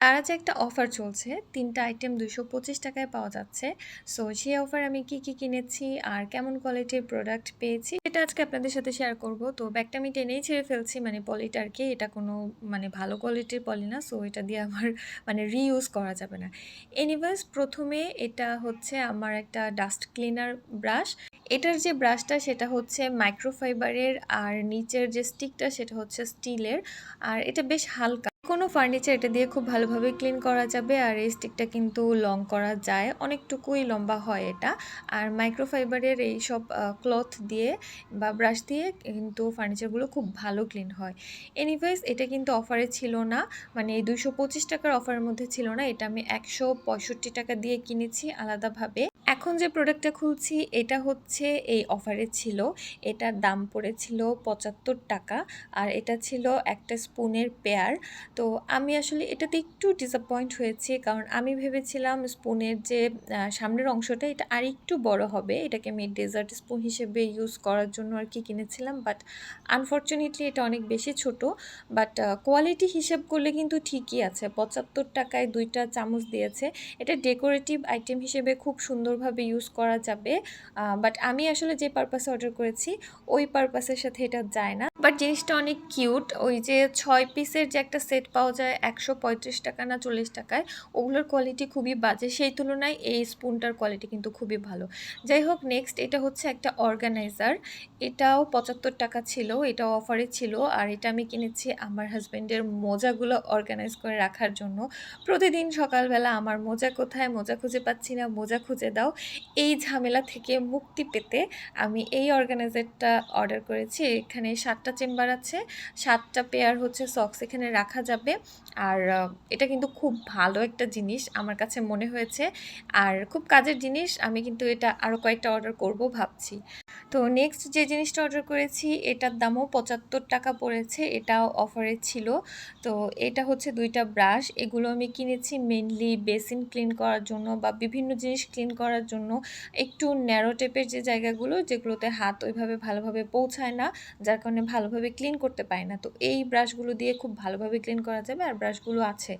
তারা যে একটা অফার চলছে, ৩ টা আইটেম ৳২২৫ টাকায় পাওয়া যাচ্ছে। সো সেই অফার আমি কি, কি কিনেছি আর কেমন কোয়ালিটির প্রোডাক্ট পেয়েছি এটা আজকে আপনাদের সাথে শেয়ার করব। তো ব্যাগটা আমি টেনেই ছেড়ে ফেলছি মানে পলিটা আরকি। এটা কোনো মানে ভালো কোয়ালিটির পলি না। সো এটা দিয়ে আমার মানে রিইউজ করা যাবে না। এনিওয়েজ প্রথমে এটা হচ্ছে আমার একটা ডাস্ট ক্লিনার ব্রাশ। এটার যে ব্রাশটা সেটা হচ্ছে মাইক্রোফাইবারের আর নিচের যে স্টিকটা সেটা হচ্ছে স্টিলের। আর এটা বেশ হালকা। কোনো ফার্নিচার এটা দিয়ে খুব ভালোভাবে ক্লিন করা যাবে আর এই স্টিকটা কিন্তু লং করা যায়। অনেকটুকুই লম্বা হয় এটা। আর মাইক্রোফাইবারের এই সব ক্লথ দিয়ে বা ব্রাশ দিয়ে কিন্তু ফার্নিচারগুলো খুব ভালো ক্লিন হয়। এনিওয়েজ এটা কিন্তু অফারে ছিল না। মানে এই দুইশো পঁচিশ টাকার অফারের মধ্যে ছিল না। এটা আমি একশো পঁয়ষট্টি টাকা দিয়ে কিনেছি আলাদাভাবে। এখন যে প্রোডাক্টটা খুলছি, এটা হচ্ছে এই অফারে ছিল। এটার দাম পড়েছিল পঁচাত্তর টাকা আর এটা ছিল একটা স্পুনের পেয়ার তো আমি আসলে এটাতে একটু ডিসঅ্যাপয়েন্ট হয়েছি কারণ আমি ভেবেছিলাম স্পুনের যে সামনের অংশটা, এটা আর একটু বড় হবে। এটাকে আমি ডেজার্ট স্পুন হিসেবে ইউজ করার জন্য আর কি কিনেছিলাম বাট আনফর্চুনেটলি এটা অনেক বেশি ছোট। বাট কোয়ালিটি হিসেব করলে কিন্তু ঠিকই আছে। পঁচাত্তর টাকায় দুইটা চামচ দিয়েছে। এটা ডেকোরেটিভ আইটেম হিসেবে খুব সুন্দরভাবে ইউজ করা যাবে। বাট আমি আসলে যে পারপাসে অর্ডার করেছি, ওই পারপাসের সাথে এটা যায় না। বাট জিনিসটা অনেক কিউট ওই যে ছয় পিসের যে একটা সেট পাওয়া যায়, একশো পঁয়ত্রিশ টাকা না চল্লিশ টাকায়, ওগুলোর কোয়ালিটি খুবই বাজে। সেই তুলনায় এই স্পুনটার কোয়ালিটি কিন্তু খুবই ভালো। যাই হোক নেক্সট এটা হচ্ছে একটা অর্গানাইজার এটাও পঁচাত্তর টাকা ছিল এটাও অফারে ছিল, আর এটা আমি কিনেছি আমার হাজব্যান্ডের মোজাগুলো অর্গানাইজ করে রাখার জন্য। প্রতিদিন সকালবেলা আমার মোজা কোথায়, মোজা খুঁজে পাচ্ছি না, মোজা খুঁজে দাও। এই ঝামেলা থেকে মুক্তি পেতে আমি এই অর্গানাইজারটা অর্ডার করেছি। এখানে সাতটা চেম্বার আছে। সাতটা পেয়ার হচ্ছে সক্স এখানে রাখা যাবে। আর এটা কিন্তু খুব ভালো একটা জিনিস আমার কাছে মনে হয়েছে। আর খুব কাজের জিনিস, আমি কিন্তু এটা আরও কয়েকটা অর্ডার করব ভাবছি। তো নেক্সট যে জিনিসটা অর্ডার করেছি, এটার দামও পঁচাত্তর টাকা পড়েছে, এটাও অফারে ছিল। তো এটা হচ্ছে দুইটা ব্রাশ এগুলো আমি কিনেছি মেনলি বেসিন ক্লিন করার জন্য বা বিভিন্ন জিনিস ক্লিন করার জন্য। একটু ন্যারো টেপের যে জায়গাগুলো, যেগুলোতে হাত ওইভাবে ভালোভাবে পৌঁছায় না, যার কারণে ভালোভাবে ক্লিন করতে পারি না। তো এই ব্রাশগুলো দিয়ে খুব ভালোভাবে ক্লিন করা যাবে আর ব্রাশগুলো আছে।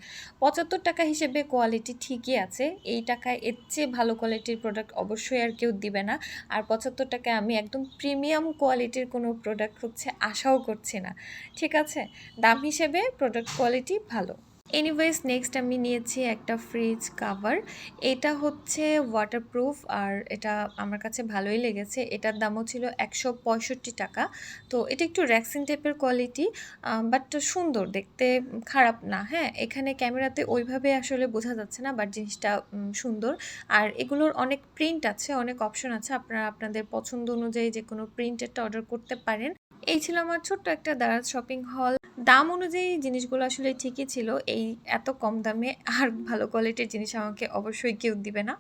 পঁচাত্তর টাকা হিসেবে কোয়ালিটি ঠিকই আছে। এই টাকায় এর চেয়ে ভালো কোয়ালিটির প্রোডাক্ট অবশ্যই আর কেউ দিবে না। আর পঁচাত্তর টাকায় আমি একদম প্রিমিয়াম কোয়ালিটির কোনো প্রোডাক্ট হচ্ছে, আশাও করছি না। ঠিক আছে? দাম হিসেবে প্রোডাক্ট কোয়ালিটি ভালো। এনিওয়েজ নেক্সট আমি নিয়েছি একটা ফ্রিজ কাভার এটা হচ্ছে ওয়াটারপ্রুফ আর এটা আমার কাছে ভালোই লেগেছে। এটার দামও ছিল একশো পঁয়ষট্টি টাকা। তো এটা একটু র্যাক্সিন টাইপের কোয়ালিটি বাট সুন্দর, দেখতে খারাপ না হ্যাঁ? এখানে ক্যামেরাতে ওইভাবে আসলে বোঝা যাচ্ছে না বাট জিনিসটা সুন্দর। আর এগুলোর অনেক প্রিন্ট আছে, অনেক অপশন আছে। আপনারা আপনাদের পছন্দ অনুযায়ী যে কোনো প্রিন্টেরটা অর্ডার করতে পারেন। এই ছিল আমার ছোট্ট একটা দারাজ শপিং হল দাম অনুযায়ী জিনিসগুলো আসলে ঠিকই ছিল। এই এত কম দামে আর ভালো কোয়ালিটির জিনিস আমাকে অবশ্যই কেউ দিবে না।